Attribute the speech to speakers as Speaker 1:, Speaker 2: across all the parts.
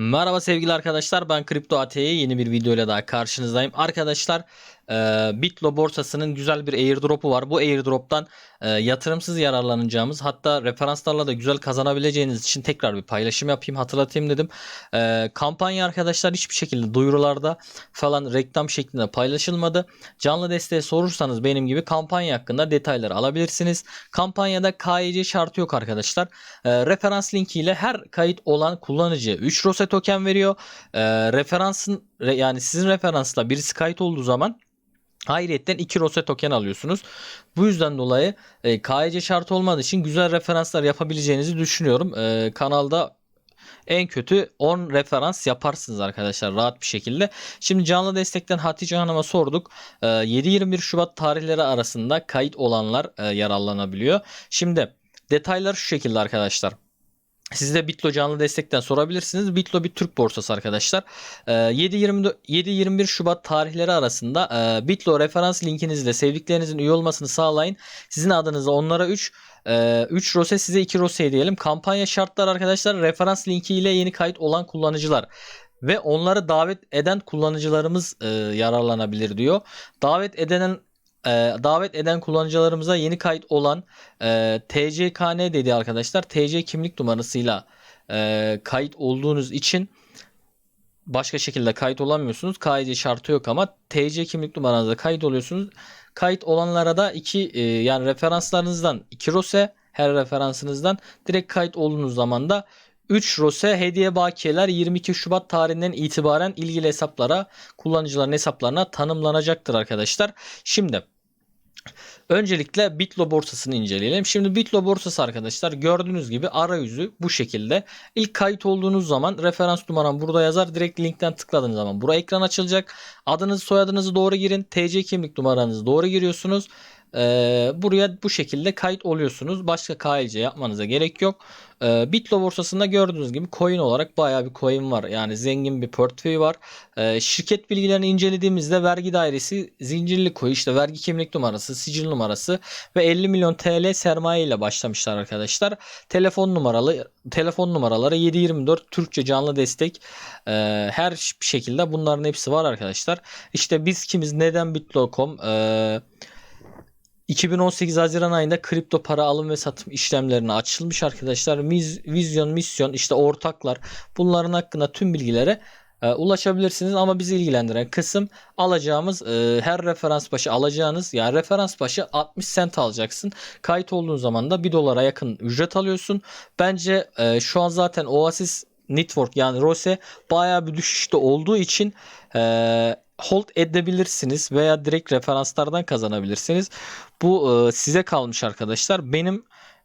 Speaker 1: Merhaba sevgili arkadaşlar ben Kripto AT'ye yeni bir video ile daha karşınızdayım. Arkadaşlar e, Bitlo borsasının güzel bir airdrop'u var. Bu airdrop'tan e, yatırımsız yararlanacağımız hatta referanslarla da güzel kazanabileceğiniz için tekrar bir paylaşım yapayım hatırlatayım dedim. E, kampanya arkadaşlar hiçbir şekilde duyurularda falan reklam şeklinde paylaşılmadı. Canlı desteği sorursanız benim gibi kampanya hakkında detayları alabilirsiniz. Kampanyada KYC şartı yok arkadaşlar. E, referans linki ile her kayıt olan kullanıcıya 3 ROSE token veriyor. E, referansın re- yani sizin referansla birisi kayıt olduğu zaman Ayrıyetten 2 ROSE token alıyorsunuz. Bu yüzden dolayı e, KYC şartı olmadığı için güzel referanslar yapabileceğinizi düşünüyorum. E, kanalda en kötü 10 referans yaparsınız arkadaşlar rahat bir şekilde. Şimdi canlı destekten Hatice Hanım'a sorduk. E, 7-21 Şubat tarihleri arasında kayıt olanlar e, yararlanabiliyor. Şimdi detaylar şu şekilde arkadaşlar. Siz de Bitlo canlı destekten sorabilirsiniz. Bitlo bir Türk borsası arkadaşlar. Ee, 7-24 7-21 Şubat tarihleri arasında e, Bitlo referans linkinizle sevdiklerinizin üye olmasını sağlayın. Sizin adınıza onlara 3 e, 3 ROSE size 2 ROSE hediyelim. Kampanya şartlar arkadaşlar referans linki ile yeni kayıt olan kullanıcılar ve onları davet eden kullanıcılarımız e, yararlanabilir diyor. Davet eden e, davet eden kullanıcılarımıza yeni kayıt olan e, TCKN dedi arkadaşlar. TC kimlik numarasıyla e, kayıt olduğunuz için başka şekilde kayıt olamıyorsunuz. KYC şartı yok ama TC kimlik numaranızda kayıt oluyorsunuz. Kayıt olanlara da iki e, yani referanslarınızdan 2 ROSE her referansınızdan direkt kayıt olduğunuz zaman da 3 ROSE hediye bakiyeler 22 Şubat tarihinden itibaren ilgili hesaplara kullanıcıların hesaplarına tanımlanacaktır arkadaşlar. Şimdi Öncelikle Bitlo borsasını inceleyelim. Şimdi Bitlo borsası arkadaşlar gördüğünüz gibi arayüzü bu şekilde. İlk kayıt olduğunuz zaman referans numaram burada yazar. Direkt linkten tıkladığınız zaman buraya ekran açılacak. Adınızı soyadınızı doğru girin. TC kimlik numaranızı doğru giriyorsunuz. Ee, buraya bu şekilde kayıt oluyorsunuz. Başka KYC yapmanıza gerek yok. Ee, Bitlo borsasında gördüğünüz gibi coin olarak bayağı bir coin var. Yani zengin bir portföy var. Ee, şirket bilgilerini incelediğimizde vergi dairesi zincirli koyu işte vergi kimlik numarası, sicil numarası ve 50 milyon TL sermaye ile başlamışlar arkadaşlar. Telefon numaralı telefon numaraları 724 Türkçe canlı destek. Ee, her şekilde bunların hepsi var arkadaşlar. İşte biz kimiz neden Bitlo.com eee 2018 Haziran ayında kripto para alım ve satım işlemlerine açılmış arkadaşlar. Miz, vizyon, misyon, işte ortaklar bunların hakkında tüm bilgilere e, ulaşabilirsiniz ama bizi ilgilendiren kısım alacağımız e, her referans başı alacağınız yani referans başı 60 sent alacaksın. Kayıt olduğun zaman da 1 dolara yakın ücret alıyorsun. Bence e, şu an zaten Oasis Network yani ROSE bayağı bir düşüşte olduğu için e, hold edebilirsiniz veya direkt referanslardan kazanabilirsiniz. Bu e, size kalmış arkadaşlar. Benim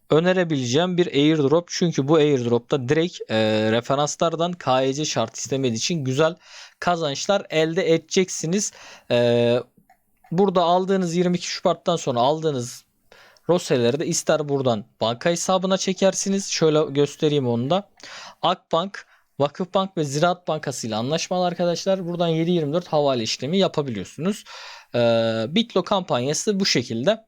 Speaker 1: önerebileceğim bir airdrop çünkü bu airdropta direkt e, referanslardan KYC şart istemediği için güzel kazançlar elde edeceksiniz. E, burada aldığınız 22 Şubat'tan sonra aldığınız Roseleri de ister buradan banka hesabına çekersiniz. Şöyle göstereyim onu da. Akbank, Vakıfbank ve Ziraat Bankası ile anlaşmalı arkadaşlar. Buradan 7/24 havale işlemi yapabiliyorsunuz. Ee, Bitlo kampanyası bu şekilde.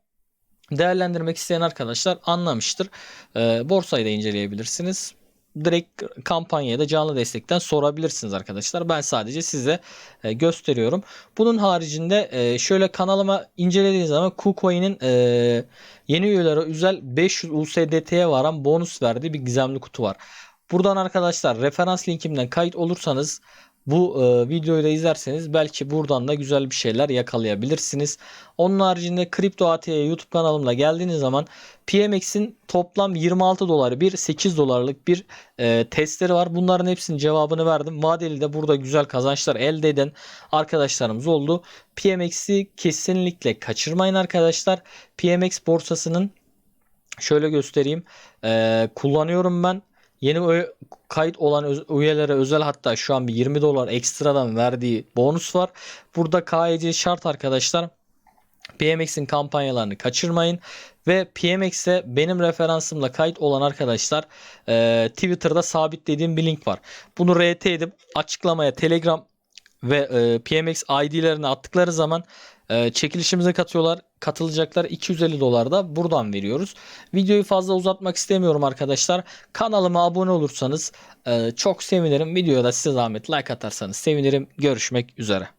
Speaker 1: Değerlendirmek isteyen arkadaşlar anlamıştır. Ee, borsayı da inceleyebilirsiniz. Direkt kampanyaya da canlı destekten sorabilirsiniz arkadaşlar. Ben sadece size e, gösteriyorum. Bunun haricinde e, şöyle kanalıma incelediğiniz zaman KuCoin'in e, yeni üyelere özel 500 USDT'ye varan bonus verdiği bir gizemli kutu var. Buradan arkadaşlar referans linkimden kayıt olursanız bu e, videoyu da izlerseniz belki buradan da güzel bir şeyler yakalayabilirsiniz. Onun haricinde Kripto AT'ye YouTube kanalımla geldiğiniz zaman PMX'in toplam 26 doları bir 8 dolarlık bir e, testleri var. Bunların hepsinin cevabını verdim. Vadeli de burada güzel kazançlar elde eden arkadaşlarımız oldu. PMX'i kesinlikle kaçırmayın arkadaşlar. PMX borsasının şöyle göstereyim. E, kullanıyorum ben. Yeni kayıt olan üyelere özel hatta şu an bir 20 dolar ekstradan verdiği bonus var. Burada KYC şart arkadaşlar. PMX'in kampanyalarını kaçırmayın. Ve PMX'e benim referansımla kayıt olan arkadaşlar e, Twitter'da sabitlediğim bir link var. Bunu RT edip açıklamaya Telegram ve e, PMX ID'lerini attıkları zaman e, çekilişimize katıyorlar. Katılacaklar 250 dolar da buradan veriyoruz. Videoyu fazla uzatmak istemiyorum arkadaşlar. Kanalıma abone olursanız e, çok sevinirim. Videoya da size zahmet like atarsanız sevinirim. Görüşmek üzere.